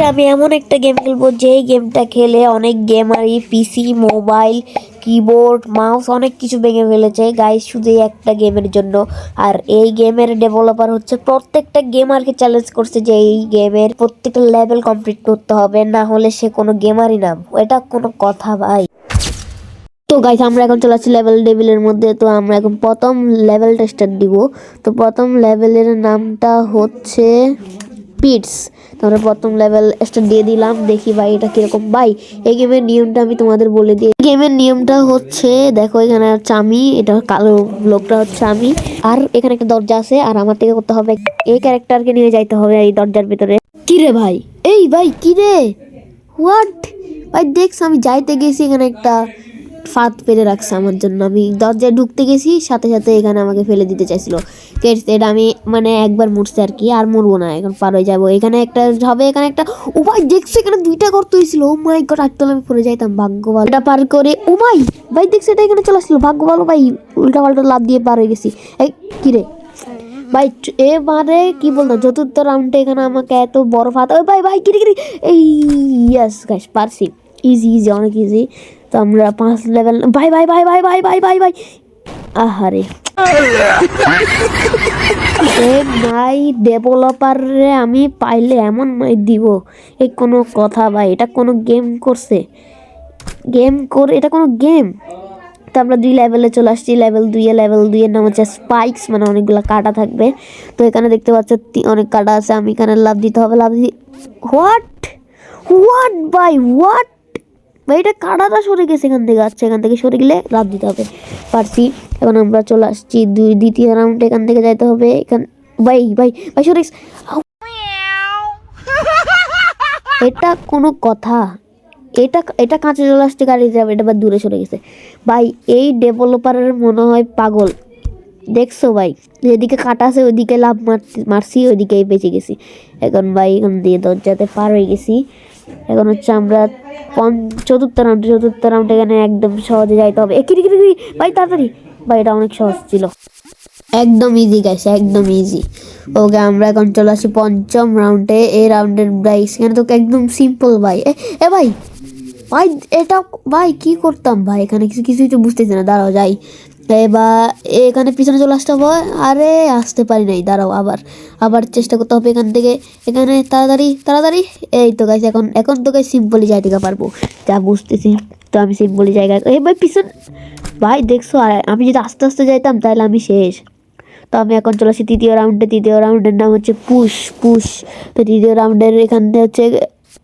আজকে আমি এমন একটা গেম খেলব, যেই গেমটা খেলে অনেক গেমারই পিসি মোবাইল কিবোর্ড মাউস অনেক কিছু ভেঙে ফেলেছে। গাইস শুধু একটা গেমের জন্য। আর এই গেমের ডেভেলপার হচ্ছে প্রত্যেকটা গেমারকে চ্যালেঞ্জ করছে যে এই গেমের প্রত্যেকটা লেভেল কমপ্লিট করতে হবে, না হলে সে কোনো গেমারই না। এটা কোনো কথা ভাই। তো গাইস আমরা এখন চলে আসছি লেভেল টেবিলের মধ্যে। তো আমরা এখন প্রথম লেভেলটা স্টার্ট দিব। তো প্রথম লেভেলের নামটা হচ্ছে পিটস তো আমরা প্রথম লেভেল স্টার্ট দিয়ে দিলাম, দেখি ভাই এটা কীরকম। ভাই, এই গেমের নিয়মটা আমি তোমাদের বলে দিই। গেমের নিয়মটা হচ্ছে, দেখো এখানে হচ্ছে আমি, এটা কালো লোকটা হচ্ছে আমি, আর এখানে একটা দরজা আছে, আর আমার থেকে করতে হবে এই ক্যারেক্টারকে নিয়ে যাইতে হবে এই দরজার ভিতরে। কিরে ভাই? এই ভাই কিরে হোয়াট ভাই, দেখছ আমি যাইতে গেছি এখানে একটা ফাঁদ পেরে রাখছে আমার জন্য। আমি দরজায় ঢুকতে গেছি, সাথে সাথে এখানে আমাকে ফেলে দিতে চাইছিল। এটা আমি মানে একবার মরছি আর কি, আর মরবো না, এখন পার হয়ে যাব। এখানে একটা, হবে এখানে একটা ও ভাই দেখছ এখানে দুইটা গর্ত হয়েছিল ও মাই গড আটতল আমি পড়ে যাইতাম ভাগ্য ভালো এটা পার করে ও ভাই ভাই দেখছ এটা এখানে চলে আসলো ভাগ্য ভালো ভাই উল্টা পাল্টা লাভ দিয়ে পার হয়ে গেছি। এই কিরে ভাই এবারে কি বলতো, চতুর্থ রাউন্ডে এখানে আমাকে এত বড় ফাত ওই ভাই ভাই কিরে কিরে এই ইয়াস গাইস পারছি। ইজি ইজি অনেক ইজি তো আমরা পাঁচ লেভেল ভাই ভাই ভাই ভাই ভাই ভাই ভাই ভাই। আহারে। ভাই ডেভেলপারে আমি পাইলে এমন মাই দিব। এই কোনো কথা ভাই, এটা কোনো গেম করছে। গেম করে, এটা কোনো গেম তো আমরা দুই লেভেলে চলে আসছি লেভেল দুইয়ে লেভেল দুইয়ের নাম হচ্ছে স্পাইকস মানে অনেকগুলো কাটা থাকবে। তো এখানে দেখতে পাচ্ছ অনেক কাটা আছে, আমি এখানে লাভ দিতে হবে, লাভ দিতে হোয়াট হোয়াট বাই হোয়াট ভাই, এটা সরে গেছে এখান থেকে। আচ্ছা এখান থেকে সরে গেলে লাভ দিতে হবে। পারছি। এখন আমরা চলে আসছি দুই, দ্বিতীয় রাউন্ডে এখান থেকে যাইতে হবে। এখান ভাই ভাই ভাই, সরে। এটা কোনো কথা। এটা এটা কাঁচা চলে আসছে, গাড়ি যাবে, এটা বা দূরে সরে গেছে। ভাই, এই ডেভেলপারের মনে হয় পাগল। দেখছ ভাই? যেদিকে কাটা আছে, ওইদিকে লাভ মার- মারছি, ওইদিকেই বেঁচে গেছি। এখন ভাই, এখান দিয়ে দরজাতে পার হয়ে গেছি। এখন হচ্ছে আমরা চতুর্থ রাউন্ড চতুর্থ রাউন্ড এখানে একদম সহজে যাইতে হবে। এ কিরি কিরি ভাই, তাড়াতাড়ি। ভাই, এটা অনেক সহজ ছিল। একদম ইজি গাইস একদম ইজি ওকে, আমরা এখন চলে আসি পঞ্চম রাউন্ডে এই রাউন্ডের প্রাইস এখানে তো একদম সিম্পল ভাই। এ, ভাই ভাই, এটা ভাই, কি করতাম, ভাই? এখানে কিছু, কিছুই তো বুঝতেছি না। দাঁড়াও, যাই। এবার এখানে পিছনে চলে আসতে হবে। আরে, আসতে পারি নাই। দাঁড়াও, আবার আবার চেষ্টা করতে হবে এখান থেকে। এখানে তাড়াতাড়ি তাড়াতাড়ি। এই তো গাইস এখন এখন তো গাইস সিম্পলি থেকে পারব। যা বুঝতেছি, তো আমি সিম্পলি জায়গায় এই ভাই, পিছন। ভাই, দেখছ, আর আমি যদি আস্তে আস্তে যাইতাম, তাহলে আমি শেষ। তো আমি এখন চলে আসি তৃতীয় রাউন্ডে তৃতীয় রাউন্ডের নাম হচ্ছে পুশ পুশ। তো তৃতীয় রাউন্ডের এখান থেকে হচ্ছে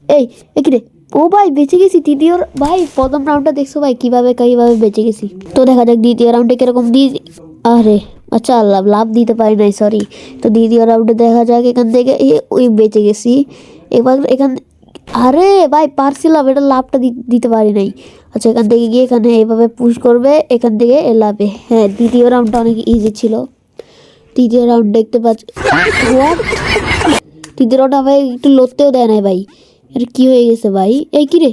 এই, এ রে? ও ভাই, বেঁচে গেছি, তৃতীয় ভাই, প্রথম রাউন্ডটা দেখছ ভাই, কীভাবে কীভাবে বেঁচে গেছি? তো দেখা যাক দ্বিতীয় রাউন্ডে কীরকম দিয়ে আরে আচ্ছা লাভ লাভ দিতে পারি নাই সরি তো দ্বিতীয় রাউন্ডে দেখা যাক, এখান থেকে এ ওই বেঁচে গেছি। এবার এখান আরে ভাই পারছিলাম এটা লাভটা দিতে পারি নাই। আচ্ছা এখান থেকে গিয়ে এখানে এইভাবে পুশ করবে, এখান থেকে এ লাভে। হ্যাঁ দ্বিতীয় রাউন্ডটা অনেক ইজি ছিল। তৃতীয় রাউন্ড দেখতে পাচ্ছি তৃতীয় রাউন্ড ভাই একটু লড়তেও দেয় নাই ভাই। এটা কি হয়ে গেছে ভাই? এই কি রে?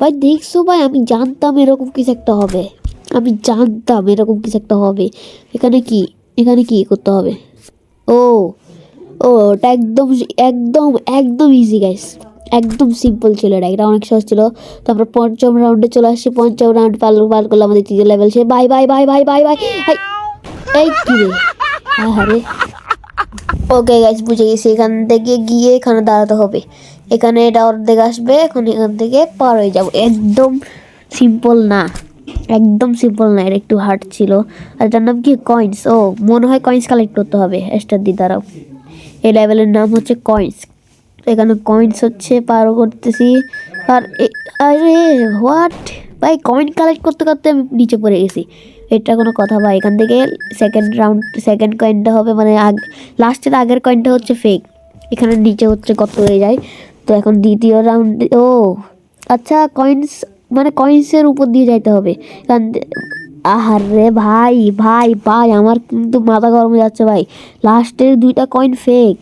ভাই, দেখছ ভাই, আমি জানতাম এরকম কিছু একটা হবে। আমি জানতাম এরকম কিছু একটা হবে। এখানে কি? এখানে কি করতে হবে? ও ও, ওটা একদম একদম একদম ইজি গাইস একদম সিম্পল ছিল এটা। এটা অনেক সহজ ছিল। তারপর পঞ্চম রাউন্ডে চলে আসছি। পঞ্চম রাউন্ড পাল পাল করলে আমাদের তৃতীয় লেভেল সে। Bye bye bye bye bye bye এই কি রে? আরে ওকে গাইস বুঝে গেছি। এখান থেকে গিয়ে এখানে দাঁড়াতে হবে। এখানে এটা অর্ধেক আসবে, এখন এখান থেকে পার হয়ে যাব। একদম সিম্পল না, একদম সিম্পল না এটা একটু হার্ড ছিল। আর এটার নাম কি? কয়েন্স ও, মনে হয় কয়েন্স কালেক্ট করতে হবে স্টার দি দাঁড়াও। এই লেভেলের নাম হচ্ছে কয়েন্স এখানে কয়েন্স হচ্ছে, পার করতেছি। আর আরে হোয়াট ভাই কয়েন কালেক্ট করতে করতে আমি নিচে পড়ে গেছি। এটা কোনো কথা, ভাই। এখান থেকে সেকেন্ড রাউন্ড সেকেন্ড কয়েনটা হবে মানে আগ লাস্টের আগের কয়েনটা হচ্ছে ফেক এখানে নিচে হচ্ছে কত হয়ে যায়? তো এখন দ্বিতীয় রাউন্ড ও আচ্ছা কয়েন্স মানে কয়েন্সের উপর দিয়ে যাইতে হবে। কারণ, আহারে ভাই ভাই ভাই, আমার কিন্তু মাথা গরম হয়ে যাচ্ছে ভাই। লাস্টের দুইটা কয়েন ফেক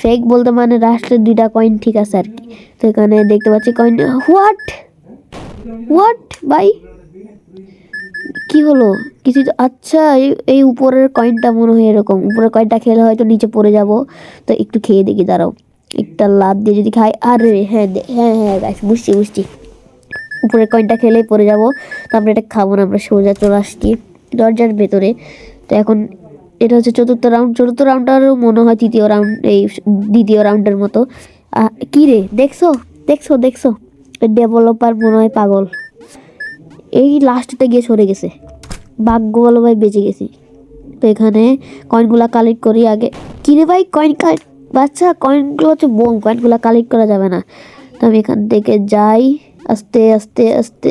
ফেক বলতে মানে লাস্টের দুইটা কয়েন ঠিক আছে আর কি। তো এখানে দেখতে পাচ্ছি কয়েন হোয়াট হোয়াট ভাই? কি হলো? কিছু আচ্ছা এই এই উপরের কয়েনটা মনে হয় এরকম। উপরের কয়েনটা খেলে হয়তো নিচে পড়ে যাব। তো একটু খেয়ে দেখি, দাঁড়াও। একটা লাভ দিয়ে যদি খাই, আরে হ্যাঁ হ্যাঁ হ্যাঁ গাইস বুঝছি বুঝছি। উপরে কয়েনটা খেলে পড়ে যাব, তারপরে এটা খাব না, আমরা সোজা চলে আসছি দরজার ভেতরে। তো এখন এটা হচ্ছে চতুর্থ রাউন্ড চতুর্থ রাউন্ডটারও মনে হয় তৃতীয় রাউন্ড এই দ্বিতীয় রাউন্ডের মতো। কি রে, দেখছ? দেখছ দেখছ? ডেভেলপার মনে হয় পাগল। এই লাস্টটা গিয়ে সরে গেছে। ভাগ্য ভালো ভাই বেঁচে গেছি। তো এখানে কয়েনগুলা কালেক্ট করি আগে। কিনে ভাই কয়েন কালেক্ট বাচ্চা কয়েনগুলো হচ্ছে বোম কয়েনগুলো কালেক্ট করা যাবে না। তো আমি এখান থেকে যাই, আস্তে আস্তে আস্তে।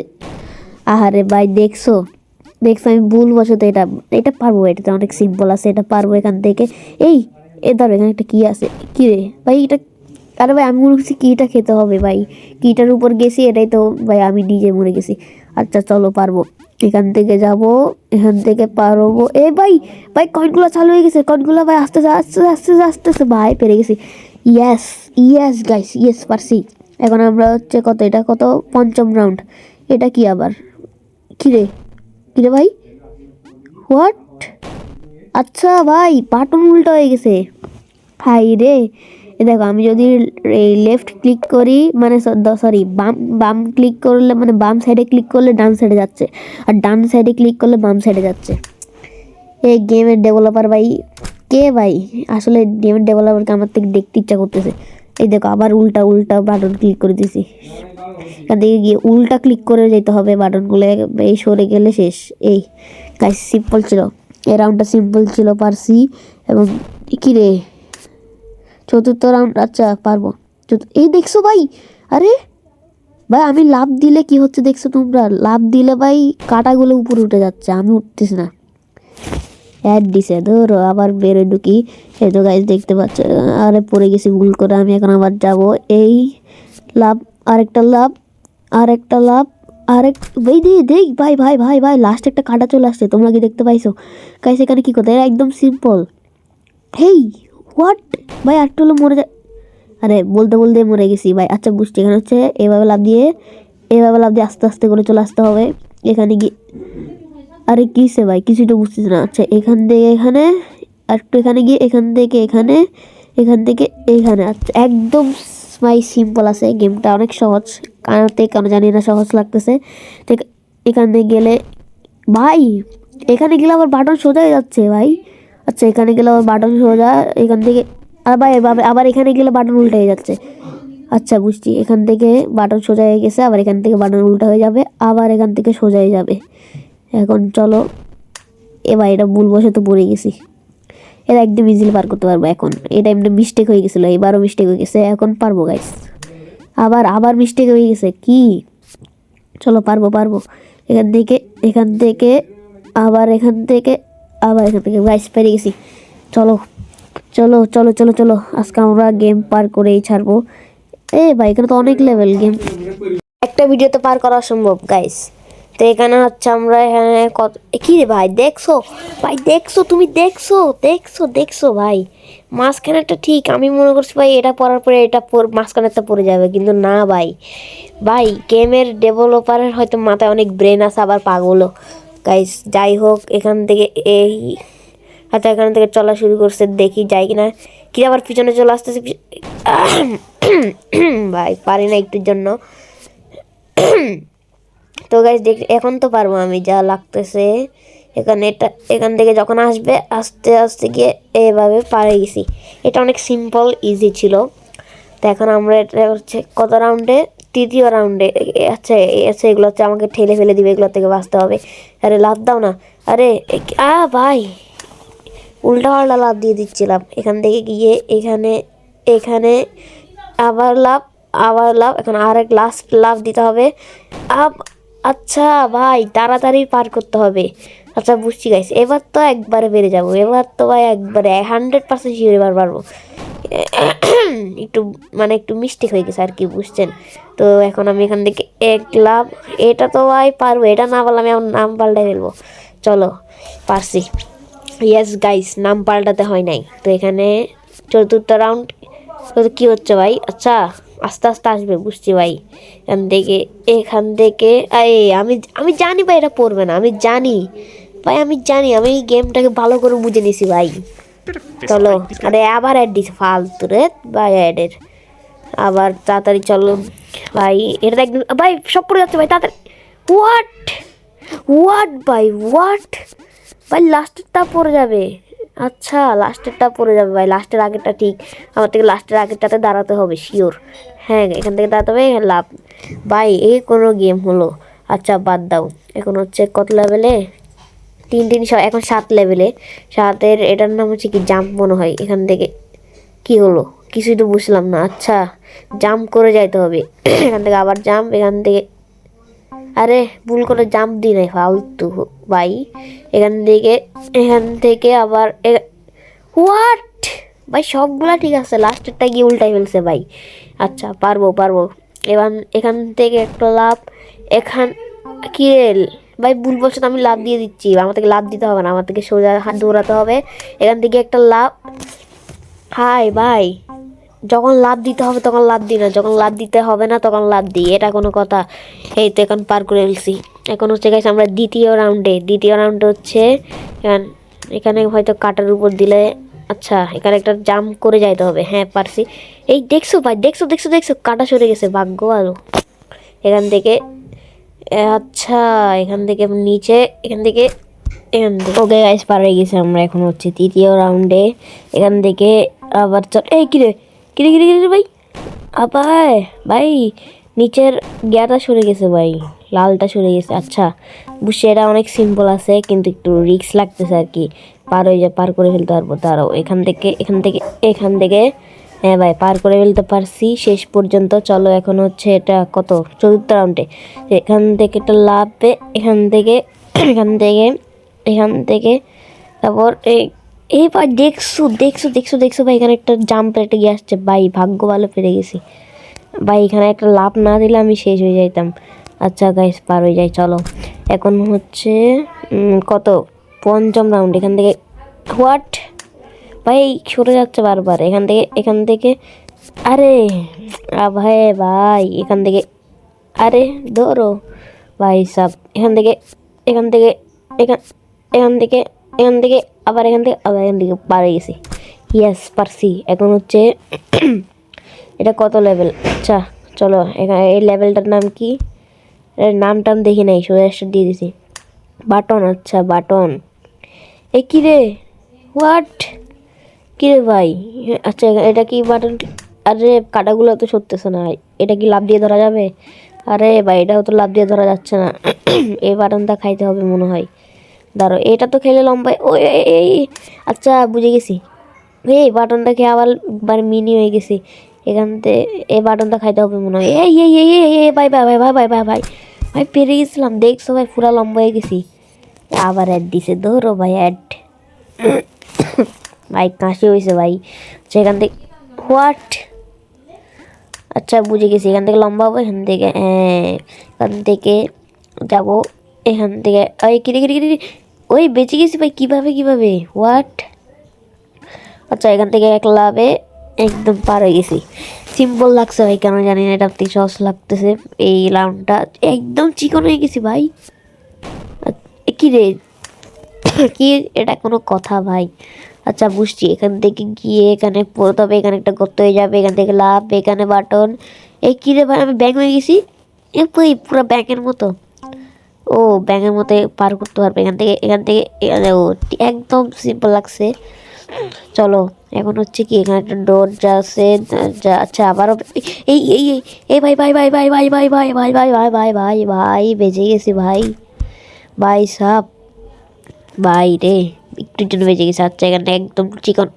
আহারে ভাই, দেখছ? দেখছ, আমি ভুল বসত এটা এটা পারব, এটাতে অনেক সিম্পল আছে, এটা পারব এখান থেকে। এই, এ ধরো, এখানে একটা কী আছে? কী রে? ভাই, এটা, আরে ভাই, আমি মনে করছি কিটা খেতে হবে ভাই। কীটার উপর গেছি, এটাই তো, ভাই, আমি নিজে মরে গেছি। আচ্ছা চলো, পারব। এখান থেকে যাব, এখান থেকে পারব এ ভাই ভাই কয়েনগুলো চালু হয়ে গেছে কয়েনগুলো ভাই আস্তে আস্তে আস্তে আস্তে আস্তে ভাই, পেরে গেছি। ইয়েস ইয়েস গাইস ইয়েস পারছি। এখন আমরা হচ্ছে কত, এটা কত? পঞ্চম রাউন্ড এটা কি আবার? কিরে কিরে ভাই? হোয়াট আচ্ছা ভাই বাটন উল্টো হয়ে গেছে। হাই রে। দেখো, আমি যদি এই লেফট ক্লিক করি মানে সরি বাম বাম ক্লিক করলে মানে বাম সাইডে ক্লিক করলে ডান সাইডে যাচ্ছে। আর ডান সাইডে ক্লিক করলে বাম সাইডে যাচ্ছে। এই গেমের ডেভেলপার ভাই, কে ভাই? আসলে গেমের ডেভেলপারকে আমার থেকে দেখতে ইচ্ছা করতেছে। এই দেখো, আবার উল্টা উল্টা বাটন ক্লিক করে দিছি। এখান থেকে গিয়ে উল্টা ক্লিক করে যেতে হবে বাটনগুলো এই সরে গেলে শেষ। এই গাইস সিম্পল ছিল। এই রাউন্ডটা সিম্পল ছিল, পারছি। এবং কি রে? চতুর্থ রাউন্ড আচ্ছা পারব। এই দেখছ ভাই? আরে, ভাই, আমি লাভ দিলে কি হচ্ছে দেখছ তোমরা? লাভ দিলে ভাই, কাটাগুলো উপরে উঠে যাচ্ছে, আমি উঠতেছি না। অ্যাড দিছে, ধরো, আবার বেরোয় ঢুকি। এই তো গাইজ দেখতে পাচ্ছ, আরে, পড়ে গেছি ভুল করে, আমি এখন আবার যাব। এই লাভ আরেকটা লাভ আরেকটা লাভ আরেক, ভাই, দে, দেখ, ভাই ভাই ভাই ভাই লাস্ট একটা কাটা চলে আসছে, তোমরা কি দেখতে পাইছো? গাইস এখানে কি করতে একদম সিম্পল হেই হোয়াট ভাই আরেকটু হলো মরে যায়। আরে, বলতে বলতে মরে গেছি। ভাই আচ্ছা বুঝছি। এখানে হচ্ছে এভাবে লাভ দিয়ে, এভাবে লাভ দিয়ে আস্তে আস্তে করে চলে আসতে হবে। এখানে গিয়ে আরে কিসে ভাই? কিছুই তো বুঝতেছি না। আচ্ছা এখান থেকে এখানে, আর একটু এখানে গিয়ে এখান থেকে এখানে, এখান থেকে এখানে। আচ্ছা একদম ভাই সিম্পল আছে। গেমটা অনেক সহজ। কারণতে কেন জানি না, সহজ লাগতেছে। তো এখ- এখানে গেলে ভাই, এখানে গেলে আবার বাটন সোজা হয়ে যাচ্ছে, ভাই। আচ্ছা এখানে গেলে বাটন সোজা এখান থেকে আবার আবার এখানে গেলে বাটন উল্টে হয়ে যাচ্ছে। আচ্ছা বুঝছি, এখান থেকে বাটন সোজা হয়ে গেছে, আবার এখান থেকে বাটন উল্টা হয়ে যাবে, আবার এখান থেকে সোজা হয়ে যাবে। এখন চলো এবার এটা ভুল বসে তো পড়ে গেছি। এটা একদম ইজিলি পার করতে পারব এখন। এটা এমনি মিস্টেক হয়ে গেছিল, এবারও মিস্টেক হয়ে গেছে, এখন পারব গাইস আবার আবার মিস্টেক হয়ে গেছে, কি? চলো, পারব পারব। এখান থেকে এখান থেকে, আবার এখান থেকে আবার এখান থেকে গাইস পেরে গেছি। চলো চলো চলো চলো চলো, আজকে আমরা গেম পার করেই ছাড়বো। এ ভাই, এখানে তো অনেক লেভেল গেম একটা ভিডিওতে পার করা সম্ভব গাইস তো এখানে হচ্ছে আমরা এখানে কত কি রে ভাই, দেখছ? ভাই, দেখছ, তুমি দেখছ দেখছ দেখছ ভাই। মাঝখানেরটা ঠিক, আমি মনে করছি ভাই, এটা পড়ার পরে এটা পর- মাঝখানেরটা পড়ে যাবে, কিন্তু না ভাই। ভাই গেমের ডেভেলপারের হয়তো মাথায় অনেক ব্রেন আছে, আবার পাগলও। গাইস যাই হোক, এখান থেকে এই হয়তো এখান থেকে চলা শুরু করছে, দেখি যাই কিনা। কি আবার পিছনে চলে আসতেছে ভাই, পারি না একটুর জন্য। তো গাইস দেখ, এখন তো পারব আমি, যা লাগতেছে। এখানে এটা এখান থেকে যখন আসবে, আস্তে আস্তে গিয়ে এভাবে পারে গেছি। এটা অনেক সিম্পল ইজি ছিল। তো এখন আমরা এটা হচ্ছে কত রাউন্ডে তৃতীয় রাউন্ডে আচ্ছা আচ্ছা এগুলো হচ্ছে আমাকে ঠেলে ফেলে দিবে, এগুলো থেকে বাঁচতে হবে। আরে লাভ দাও না। আরে আ, ভাই। উল্টা পাল্টা লাভ দিয়ে দিচ্ছিলাম। এখান থেকে গিয়ে এখানে এখানে আবার লাভ আবার লাভ এখন আরেক লাস্ট লাভ দিতে হবে। আব আচ্ছা ভাই, তাড়াতাড়ি পার করতে হবে। আচ্ছা বুঝছি গাইস এবার তো একবারে বেড়ে যাব। এবার তো ভাই একবারে হান্ড্রেড পার্সেন্ট শিওর এবার পারব। একটু মানে একটু মিস্টেক হয়ে গেছে আর কি, বুঝছেন? তো এখন আমি এখান থেকে এক লাভ এটা তো ভাই পারব, এটা না পারলে আমি আমার নাম পাল্টাই ফেলব। চলো, পারছি। ইয়েস গাইস নাম পাল্টাতে হয় নাই। তো এখানে চতুর্থ রাউন্ড তো কী হচ্ছে ভাই? আচ্ছা আস্তে আস্তে আসবে, বুঝছি ভাই। এখান থেকে এখান থেকে, এই, আমি আমি জানি ভাই এটা পড়বে না, আমি জানি। ভাই, আমি জানি, আমি এই গেমটাকে ভালো করে বুঝে নিছি ভাই। চলো আরে আবার অ্যাড দিছে ফালতু রে ভাই অ্যাডের আবার তাড়াতাড়ি চলো ভাই এটা একদম ভাই সব পড়ে যাচ্ছে ভাই তাড়াতাড়ি। হোয়াট হোয়াট ভাই হোয়াট ভাই লাস্টেরটা পড়ে যাবে। আচ্ছা লাস্টেরটা পড়ে যাবে ভাই লাস্টের আগেরটা ঠিক। আমার থেকে লাস্টের আগেরটাতে দাঁড়াতে হবে শিওর হ্যাঁ এখান থেকে দাঁড়াতে হবে লাভ। ভাই এই কোনো গেম হলো। আচ্ছা বাদ দাও। এখন হচ্ছে কত লেভেলে তিন তিন এখন সাত লেভেলে সাতের এটার নাম হচ্ছে কি জাম্প মনে হয়। এখান থেকে কি হলো? কিছুই তো বুঝলাম না। আচ্ছা জাম্প করে যাইতে হবে। এখান থেকে আবার জাম্প এখান থেকে আরে, ভুল করে জাম্প দিই নাই, ফালতু ভাই। এখান থেকে এখান থেকে আবার হোয়াট ভাই, সবগুলা ঠিক আছে। লাস্টেরটা গিয়ে উল্টাই ফেলছে ভাই। আচ্ছা পারব পারব। এবার এখান থেকে একটা লাভ এখান কি রে? ভাই, ভুল বলছো আমি লাভ দিয়ে দিচ্ছি। আমার থেকে লাভ দিতে হবে না আমার থেকে সোজা হাত দৌড়াতে হবে। এখান থেকে একটা লাভ হাই, ভাই। যখন লাভ দিতে হবে, তখন লাভ দিই না। যখন লাভ দিতে হবে না, তখন লাভ দিই। এটা কোনো কথা। এই তো এখন পার করে ফেলছি। এখন হচ্ছে গাইস আমরা দ্বিতীয় রাউন্ডে দ্বিতীয় রাউন্ডে হচ্ছে, এখান- হয়তো কাটার উপর দিলে আচ্ছা এখানে একটা জাম্প করে যাইতে হবে। হ্যাঁ পারছি। এই, দেখছ ভাই, দেখছ দেখছ দেখছ, কাটা সরে গেছে, ভাগ্য ভালো। এখান থেকে আচ্ছা এখান থেকে নিচে, এখান থেকে এখান থেকে। ওকে গাইস পার গেছে আমরা এখন হচ্ছে তৃতীয় রাউন্ডে এখান থেকে আবার চল এই কিরে কিরে কিরে কিরে ভাই? আবার? ভাই, নিচের গিয়াটা সরে গেছে, ভাই। লালটা সরে গেছে। আচ্ছা বুঝছি, এটা অনেক সিম্পল আছে, কিন্তু একটু রিস্ক লাগতেছে আর কি। পার হয়ে যা, পার করে ফেলতে পারব। তারও এখান থেকে এখান থেকে এখান থেকে হ্যাঁ ভাই, পার করে ফেলতে পারছি। শেষ পর্যন্ত চলো, এখন হচ্ছে এটা কত? চতুর্থ রাউন্ডে এখান থেকে একটা লাভে এখান থেকে এখান থেকে এখান থেকে। তারপর এই এই ভাই, দেখছ দেখছ দেখছ দেখছ ভাই, এখানে একটা জাম্প একটা গিয়ে আসছে। ভাই, ভাগ্য ভালো পেরে গেছি। ভাই, এখানে একটা লাভ না দিলে আমি শেষ হয়ে যাইতাম। আচ্ছা গাইস পার হয়ে যাই, চলো। এখন হচ্ছে কত? পঞ্চম রাউন্ড এখান থেকে হোয়াট ভাই, সরে যাচ্ছে বারবার। এখান থেকে এখান থেকে, আরে ভাই ভাই, এখান থেকে, আরে, ধরো। ভাই সাব, এখান থেকে এখান থেকে, এখান এখান থেকে এখান থেকে, আবার এখান থেকে, আবার এখান থেকে পারে গেছি। ইয়াস পারছি। এখন হচ্ছে, এটা কত লেভেল আচ্ছা চলো, এখানে এই লেভেলটার নাম কি? নাম টাম দেখি নাই সোজা দিয়ে দিছি। বাটন আচ্ছা বাটন। এ কি রে? হোয়াট কি রে ভাই? আচ্ছা এটা কি বাটন? আরে, কাটাগুলো তো সরতেছে না এটা কি লাভ দিয়ে ধরা যাবে? আরে ভাই, এটাও তো লাভ দিয়ে ধরা যাচ্ছে না। এই বাটনটা খাইতে হবে মনে হয়। দাঁড়ো এটা তো খেলে লম্বায় ও এই আচ্ছা বুঝে গেছি। এই বাটনটা খেয়ে আবার একবার মিনি হয়ে গেছি। এখান থেকে এই বাটনটা খাইতে হবে মনে হয়। এই এই এই এই এই, ভাই ভাই ভাই ভাই ভাই ভাই ভাই। ভাই, পেরে গেছিলাম। দেখছ ভাই, পুরা লম্বা হয়ে গেছি। আবার অ্যাড দিছে, ধরো ভাই অ্যাড ভাই, কাশি হয়েছে ভাই। সেখান থেকে হোয়াট আচ্ছা বুঝে গেছি। এখান থেকে লম্বা হব, এখান থেকে এখান থেকে যাব, এখান থেকে ওই কিরে কিরে কিরে ওই, বেঁচে গেছি ভাই, কীভাবে কীভাবে? হোয়াট আচ্ছা এখান থেকে এক লাভে একদম পার হয়ে গেছি। সিম্পল লাগছে ভাই, কেন জানি না, এটা থেকে সহজ লাগতেছে। এই রাউন্ডটা একদম চিকন হয়ে গেছি ভাই। আ- এ কি রে কি, এটা কোনো কথা ভাই। আচ্ছা বুঝছি এখান থেকে গিয়ে এখানে পড়তে হবে এখানে একটা গর্ত হয়ে যাবে এখান থেকে লাভ এখানে বাটন এই কি রে ভাই আমি ব্যাং হয়ে গেছি এ ভাই পুরো ব্যাংকের মতো ও ব্যাঙের মতো পার করতে পারবে এখান থেকে এখান থেকে এখানে ও একদম সিম্পল লাগছে চলো এখন হচ্ছে কি এখানে একটা যা আছে আচ্ছা আবারও এই এই এই এই ভাই ভাই ভাই ভাই ভাই ভাই ভাই ভাই ভাই ভাই ভাই ভাই ভাই বেজে গেছি ভাই ভাই সাপ ভাই রে একটুর জন্য বেজে গেছে। আচ্ছা এখানে একদম চিকন।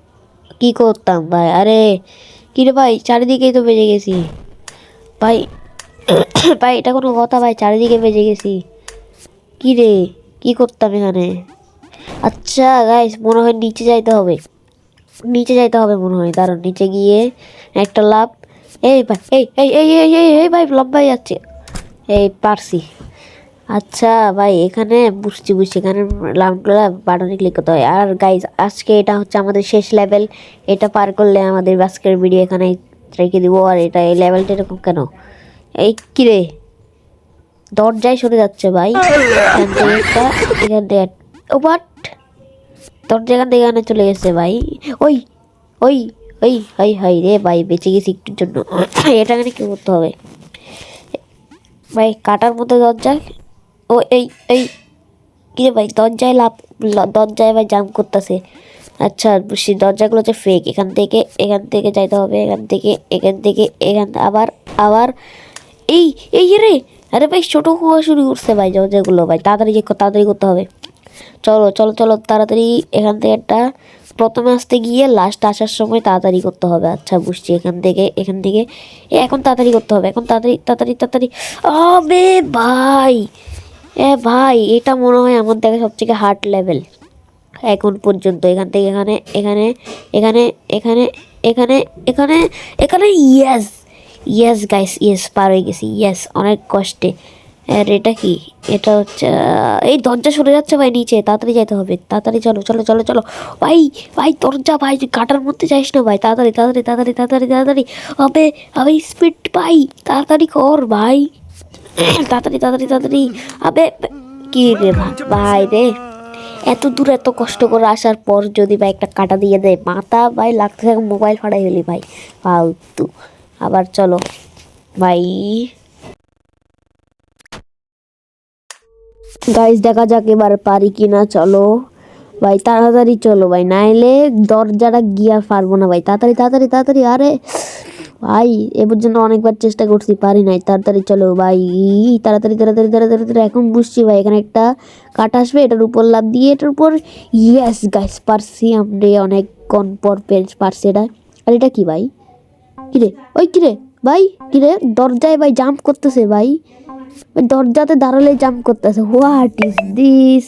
কি করতাম ভাই? আরে, কি রে ভাই? চারিদিকেই তো বেজে গেছি। ভাই ভাই, এটা কোনো কথা ভাই? চারিদিকে বেজে গেছি। কি রে? কি করতাম এখানে? আচ্ছা গাইস মনে হয় নিচে যাইতে হবে। নিচে যাইতে হবে মনে হয়। দাঁড়ান, নিচে গিয়ে একটা লাভ এই ভাই, এই এই এই এই এই, ভাই লম্বাই যাচ্ছে। এই, পারছি। আচ্ছা ভাই, এখানে বুঝছি বুঝছি। এখানে লাউন্ডগুলো বাটনে ক্লিক করতে হয়। আর গাইজ আজকে এটা হচ্ছে আমাদের শেষ লেভেল এটা পার করলে আমাদের আজকের ভিডিও এখানে রেখে দিব। আর এটা, এই লেভেলটা এরকম কেন? এই কিরে দরজায় সরে যাচ্ছে, ভাই। এখান থেকে একটা, এখান থেকে ও বাট দরজা এখান থেকে এখানে চলে গেছে, ভাই। ওই ওই ওই, হাই হাই রে, ভাই, বেঁচে গেছি একটুর জন্য। এটা এখানে কী করতে হবে? ভাই, কাটার মতো দরজায় ও এই এই, কি রে ভাই, দরজায় লাভ দরজায় ভাই জাম্প করতেছে। আচ্ছা বুঝছি দরজাগুলো হচ্ছে ফেক এখান থেকে এখান থেকে যাইতে হবে, এখান থেকে এখান থেকে, এখান, আবার আবার, এই এই রে, আরে ভাই, ছোটো হওয়া শুরু করছে ভাই দরজাগুলো ভাই, তাড়াতাড়ি তাড়াতাড়ি করতে হবে। চলো চলো চলো, তাড়াতাড়ি এখান থেকে একটা, প্রথমে আসতে গিয়ে লাস্ট আসার সময় তাড়াতাড়ি করতে হবে। আচ্ছা বুঝছি, এখান থেকে এখান থেকে এখন তাড়াতাড়ি করতে হবে, এখন তাড়াতাড়ি তাড়াতাড়ি তাড়াতাড়ি, আবে ভাই! এ ভাই, এটা মনে হয় আমার দেখা সবথেকে হার্ড লেভেল এখন পর্যন্ত এখান থেকে এখানে এখানে এখানে এখানে এখানে এখানে এখানে ইয়েস ইয়েস গাইস ইয়েস পার হয়ে গেছি ইয়েস অনেক কষ্টে। আর এটা কি? এটা হচ্ছে, এই দরজা সরে যাচ্ছে ভাই নিচে, তাড়াতাড়ি যেতে হবে, তাড়াতাড়ি চলো চলো চলো চলো। ভাই ভাই, দরজা ভাই, কাটার মধ্যে যাইস না ভাই, তাড়াতাড়ি তাড়াতাড়ি তাড়াতাড়ি তাড়াতাড়ি। তাড়াতাড়ি আবে আবে স্পিড ভাই তাড়াতাড়ি কর ভাই। তাড়াতাড়ি তাড়াতাড়ি তাড়াতাড়ি। আবে, কি রে ভাই রে? এত দূর এত কষ্ট করে আসার পর যদি ভাই একটা কাটা দিয়ে দেয়, মাথা ভাই লাগতে থাকে, মোবাইল ফাড়াই ফেলি ভাই। ফালতু। আবার চলো, ভাই। গাইস দেখা যাক এবার পারি কিনা, চলো। ভাই, তাড়াতাড়ি চলো ভাই, নাইলে দরজাটা গিয়া পারব না ভাই। তাড়াতাড়ি তাড়াতাড়ি তাড়াতাড়ি, আরে। ভাই, এ পর্যন্ত অনেকবার চেষ্টা করছি, পারি নাই। তাড়াতাড়ি চলো ভাই। তাড়াতাড়ি তাড়াতাড়ি তাড়াতাড়ি তাড়াতাড়ি। এখন বুঝছি ভাই, এখানে একটা কাটা আসবে, এটার উপর লাভ দিয়ে, এটার উপর ইয়েস গাইস পারছি আমরা। অনেক কন পর পেরেছি এটা। আর এটা কি ভাই? কিরে ওই কিরে ভাই কিরে দরজায় ভাই জাম্প করতেছে ভাই। দরজাতে দাঁড়ালে জাম্প করতেছে। হোয়াট ইজ দিস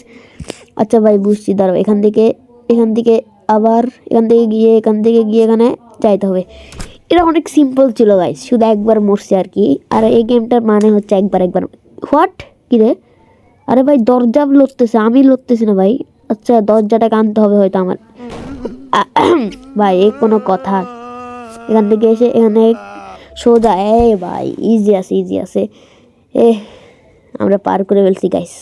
আচ্ছা ভাই, বুঝছি। দাঁড়াও, এখান থেকে এখান থেকে আবার, এখান থেকে গিয়ে, এখান থেকে গিয়ে এখানে যাইতে হবে। এটা অনেক সিম্পল ছিল গাইস শুধু একবার মরছে আর কি। আর এই গেমটার মানে হচ্ছে একবার একবার। হোয়াট কি রে? আরে ভাই, দরজা লড়তেছে। আমি লড়তেছি না ভাই। আচ্ছা দরজাটাকে আনতে হবে হয়তো আমার। ভাই এই কোনো কথা। এখান থেকে এসে এখানে সোজা। এ ভাই ইজি আছে ইজি আছে। এ আমরা পার করে ফেলছি গাইস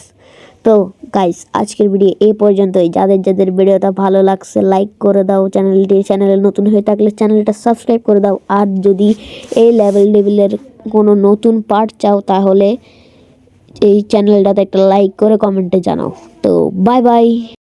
তো গাইস আজকের ভিডিও এই পর্যন্তই। যাদের যাদের ভিডিওটা ভালো লাগছে লাইক করে দাও চ্যানেলটি চ্যানেলে নতুন হয়ে থাকলে চ্যানেলটা সাবস্ক্রাইব করে দাও। আর যদি এই লেভেল লেভেলের কোনো নতুন পার্ট চাও, তাহলে এই চ্যানেলটাতে একটা লাইক করে কমেন্টে জানাও। তো বাই বাই